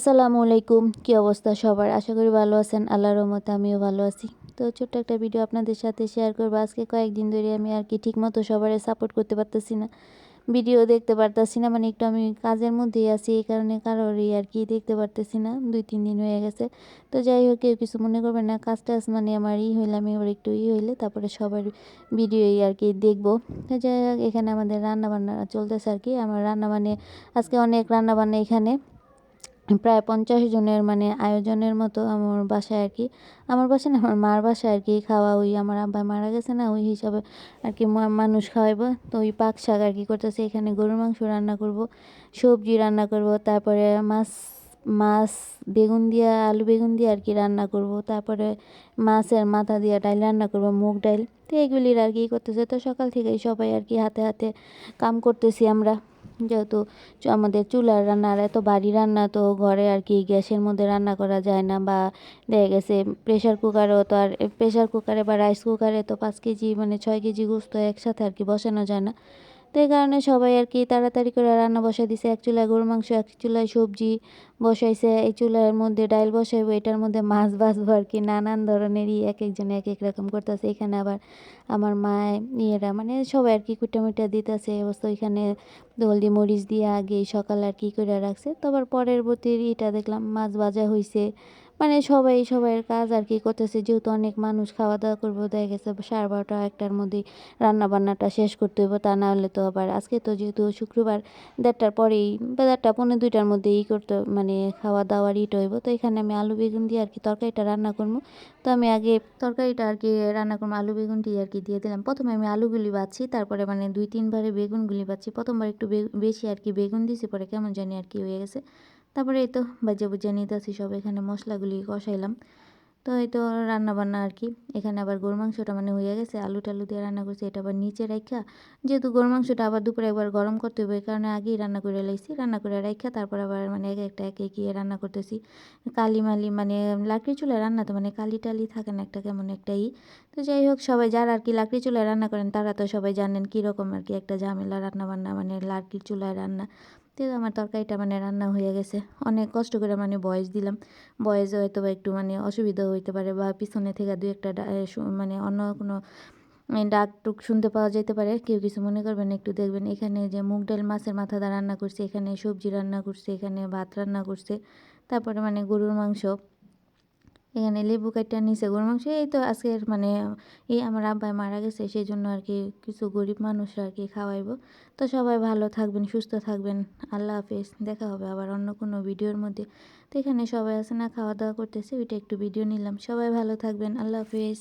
আসসালামু আলাইকুম কী অবস্থা সবার? আশা করি ভালো আছেন। আল্লাহর রহমতে আমিও ভালো আছি। তো ছোট্ট একটা ভিডিও আপনাদের সাথে শেয়ার করব। আজকে কয়েকদিন ধরে আমি আর কি ঠিকমতো সবার সাপোর্ট করতে পারতেছি না। ভিডিও দেখতে পারতেছি না মানে একটু আমি কাজের মধ্যেই আছি, এই কারণে কারোরই আর কি দেখতে পারতেছি না। দুই, তিন দিন হয়ে গেছে। তো যাই হোক, কেউ কিছু মনে করবেন না। কাজ টাজ মানে আমার ই হইলে, আমি আবার একটু ই হইলে তারপরে সবার ভিডিওই আর কি দেখব। তো যাই হোক, এখানে আমাদের রান্না বান্না চলতেছে আর কি। আমার রান্না মানে আজকে অনেক রান্না বান্না এখানে। প্রায় পঞ্চাশ জনের মানে আয়োজনের মতো আমার বাসায় আর কি। আমার বাসায় না, আমার মার বাসায় আর কি খাওয়া ওই আমার আব্বা মারা গেছে না, ওই হিসাবে আর কি মানুষ খাওয়াইবো। তো ওই পাক শাক আর কি করতেছে, এখানে গরুর মাংস রান্না করব, সবজি রান্না করব, তারপরে মাছ মাছ বেগুন দিয়া, আলু বেগুন দিয়ে আর কি রান্না করব, তারপরে মাছের মাথা দিয়া ডাইল রান্না করব, মুগ ডাইল তো এগুলির আর কি করতেছে। তো সকাল থেকেই সবাই আর কি হাতে হাতে কাম করতেছি আমরা। যেহেতু আমাদের চুলার রান্নার এত বাড়ি রান্না, তো ঘরে আর কি গ্যাসের মধ্যে রান্না করা যায় না বা দেখা গেছে প্রেশার কুকারও তো আর প্রেশার কুকারে বা রাইস কুকারে তো পাঁচ কেজি মানে ছয় কেজি গুস্ত একসাথে আর কি বসানো যায় না। তো এই কারণে সবাই আর কি তাড়াতাড়ি করে রান্না বসাই দিছে। এক চুলায় গরুর মাংস, এক চুলায় সবজি বসাইছে। এই চুলার মধ্যে ডাইল বসাইবো, এটার মধ্যে মাছ বাছবো আর কি। নানান ধরনেরই এক একজনে এক এক রকম করতেছে। এখানে আবার আমার মায় ইয়েরা মানে সবাই আর কি কুটা মুটা দিতেছে অবস্থা ওইখানে হলদি মরিচ দিয়ে আগে সকাল আর কি করে রাখছে। তো আবার পরের বতির ইটা দেখলাম মাছ ভাজা হয়েছে মানে সবাই, সবাইয়ের কাজ আর কি করতেছে। যেহেতু অনেক মানুষ খাওয়া দাওয়া করব দেখা গেছে সাড়ে বারোটা, একটার মধ্যেই রান্না বান্নাটা শেষ করতে হইব, তা না হলে তো আবার আজকে তো যেহেতু শুক্রবার, দেড়টার পরেই বা দেড়টা পনেরো দুইটার মধ্যে ই করতে মানে খাওয়া দাওয়ার ইট হইব। তো এখানে আমি আলু, বেগুন দিয়ে আর কি তরকারিটা রান্না করব। তো আমি আগে তরকারিটা আর কি রান্না করব, আলু বেগুনটি আর কি দিয়ে দিলাম। প্রথমে আমি আলুগুলি বাছি, তারপরে মানে দুই, তিনবারে বেগুনগুলি বাছি। প্রথমবার একটু বেশি আর কি বেগুন দিছি, পরে কেমন জানি আর কি হয়ে গেছে। তারপরে এই তো বাজে বুঝে নিতেছি সব, এখানে মশলাগুলি কষাইলাম। তো এই তো রান্না বান্না আর কি। এখানে আবার গরু মাংসটা মানে হয়ে গেছে, আলু টালু দিয়ে রান্না করছি, এটা আবার নিচে রাখা যেহেতু গরু মাংসটা আবার দুপুরে একবার গরম করতে হবে এই কারণে আগেই রান্না করে লাইছি। রান্না করে রাখা তারপর আবার মানে এক একটা এক একিয়ে রান্না করতেছি। কালি মালি মানে লাকড়ি চুলায় রান্না তো মানে কালি টালি থাকে না একটা কেমন একটা ই। তো যাই হোক, সবাই যারা আর কি লাকড়ি চুলায় রান্না করেন, তারা তো সবাই জানেন কীরকম আর কি একটা ঝামেলা রান্না বান্না মানে লাকড়ির চুলায় রান্না। তো আমার তরকারিটা মানে রান্না হয়ে গেছে। অনেক কষ্ট করে মানে বয়স দিলাম। বয়সে হয়তো বা একটু মানে অসুবিধা হইতে পারে বা পিছনে থেকে দু একটা মানে অন্য কোনো ডাক টুক শুনতে পাওয়া যেতে পারে। কেউ কিছু মনে করবেন একটু দেখবেন। এখানে যে মুগ ডাল মাছের মাথা দা রান্না করছে, এখানে সবজি রান্না করছে, এখানে ভাত রান্না করছে, তারপরে মানে গরুর মাংস। এখানে লেবু কাটটা নিচে গরু মাংস, এই তো আজকের মানে এই আমার আব্বাই মারা গেছে সেই জন্য আর কি কিছু গরিব মানুষ আর কি খাওয়াইবো। তো সবাই ভালো থাকবেন, সুস্থ থাকবেন, আল্লাহ হাফেজ, দেখা হবে আবার অন্য কোনো ভিডিওর মধ্যে। তো এখানে সবাই আছে না, খাওয়া দাওয়া করতেছে, ওইটা একটু ভিডিও নিলাম। সবাই ভালো থাকবেন, আল্লাহ হাফেজ।